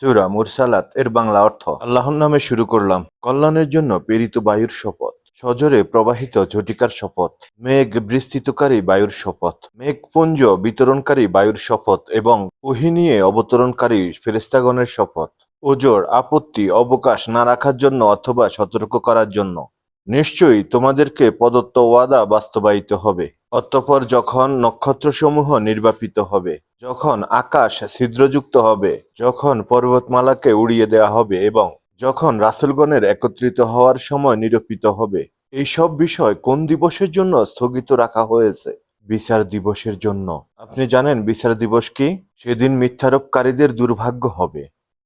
সুরা মুরসালাত এর বাংলা অর্থ, আল্লাহর নামে শুরু করলাম। কল্যাণের জন্য প্রেরিত বায়ুর শপথ, সজরে প্রবাহিত ঝটিকার শপথ, মেঘ বিস্তৃতকারী বায়ুর শপথ, মেঘপুঞ্জ বিতরণকারী বায়ুর শপথ এবং ওহি নিয়ে অবতরণকারী ফেরেস্তাগণের শপথ, ওজোর, আপত্তি, অবকাশ না রাখার জন্য অথবা সতর্ক করার জন্য। নিশ্চয়ই তোমাদেরকে প্রদত্ত ওয়াদা বাস্তবায়িত হবে। অতঃপর যখন নক্ষত্রসমূহ নির্বাপিত হবে, যখন আকাশ ছিদ্রযুক্ত হবে, যখন পর্বতমালাকে উড়িয়ে দেওয়া হবে এবং যখন রাসুলগণের একত্রিত হওয়ার সময় নিরূপিত হবে এই সব বিষয় কোন দিবসের জন্য স্থগিত রাখা হয়েছে? বিচার দিবসের জন্য। আপনি জানেন বিচার দিবস কি? সেদিন মিথ্যারোপকারীদের দুর্ভাগ্য হবে।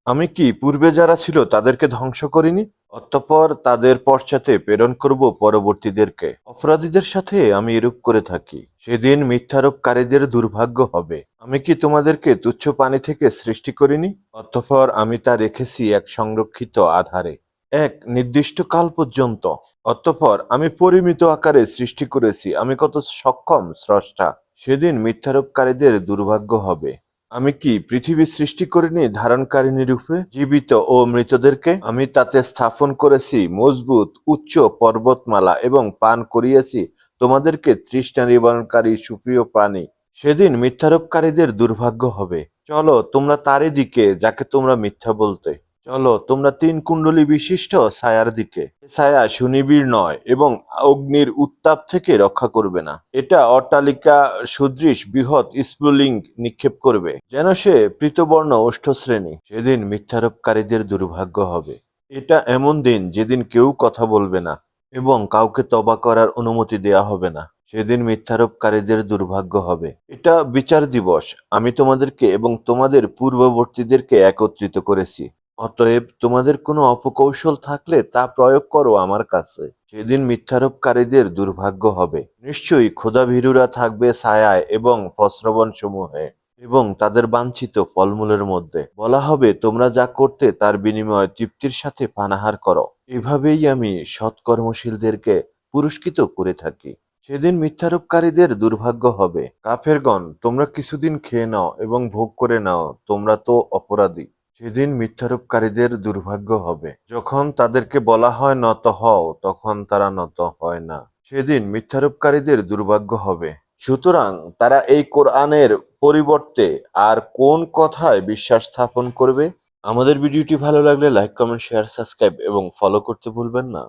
আমি কি পূর্বে যারা ছিল তাদেরকে ধ্বংস করিনি? অতঃপর তাদের পশ্চাতে প্রেরণ করব পরবর্তীদেরকে। অপরাধীদের সাথে আমি এরূপ করে থাকি। সেদিন মিথ্যারোপকারীদের দুর্ভাগ্য হবে। আমি কি তোমাদেরকে তুচ্ছ পানি থেকে সৃষ্টি করিনি? অতঃপর আমি তা রেখেছি এক সংরক্ষিত আধারে। এক নির্দিষ্ট কাল পর্যন্ত। অতঃপর আমি পরিমিত আকারে সৃষ্টি করেছি। আমি কত সক্ষম স্রষ্টা। সেদিন মিথ্যারোপকারীদের দুর্ভাগ্য হবে। আমি কি পৃথিবী সৃষ্টি করিনি ধারণকারী রূপে জীবিত ও মৃতদেরকে? আমি তাতে স্থাপন করেছি মজবুত, উচ্চ পর্বতমালা এবং পান করিয়াছি তোমাদেরকে তৃষ্ণা নিবারণকারী সুপ্রিয় পানি সেদিন মিথ্যারোপকারীদের দুর্ভাগ্য হবে। চলো তোমরা তারই দিকে, যাকে তোমরা মিথ্যা বলতে চলো, তোমরা তিন কুণ্ডলী বিশিষ্ট ছায়ার দিকে। ছায়া সুনিবিড় নয় এবং অগ্নির উত্তাপ থেকে রক্ষা করবে না। এটা অট্টালিকা সুদৃশ বৃহৎ স্ফুলিং নিক্ষেপ করবে, যেন সে পৃতবর্ণ ওষ্ঠ শ্রেণি সেদিন মিথ্যারোপকারীদের দুর্ভাগ্য হবে। এটা এমন দিন যেদিন কেউ কথা বলবে না এবং কাউকে তবা করার অনুমতি দেয়া হবে না। সেদিন মিথ্যারোপকারীদের দুর্ভাগ্য হবে। এটা বিচার দিবস। আমি তোমাদেরকে এবং তোমাদের পূর্ববর্তীদেরকে একত্রিত করেছি। অতএব তোমাদের কোনো অপকৌশল থাকলে তা প্রয়োগ করো আমার কাছে। সেদিন মিথ্যারোপকারীদের দুর্ভাগ্য হবে। নিশ্চয়ই ক্ষুধাভীরুরা থাকবে ছায়ায় এবং ফস্রবন সমূহে এবং তাদের বাঞ্ছিত ফলমূলের মধ্যে। বলা হবে, তোমরা যা করতে তার বিনিময়ে তৃপ্তির সাথে পানাহার করো। এভাবেই আমি সৎকর্মশীলদেরকে পুরস্কৃত করে থাকি। সেদিন মিথ্যারোপকারীদের দুর্ভাগ্য হবে। কাফেরগণ, তোমরা কিছুদিন খেয়ে নাও এবং ভোগ করে নাও। তোমরা তো অপরাধী। সেদিন মিথ্যারূপকারীদের দুর্ভাগ্য হবে, যখন তাদেরকে বলা হয় নত হও, তখন তারা নত হয় না। সেদিন মিথ্যারূপকারীদের দুর্ভাগ্য হবে। সুতরাং তারা এই কোরআনের পরিবর্তে আর কোন কথায় বিশ্বাস স্থাপন করবে? আমাদের ভিডিওটি ভালো লাগলে লাইক, কমেন্ট, শেয়ার, সাবস্ক্রাইব এবং ফলো করতে ভুলবেন না।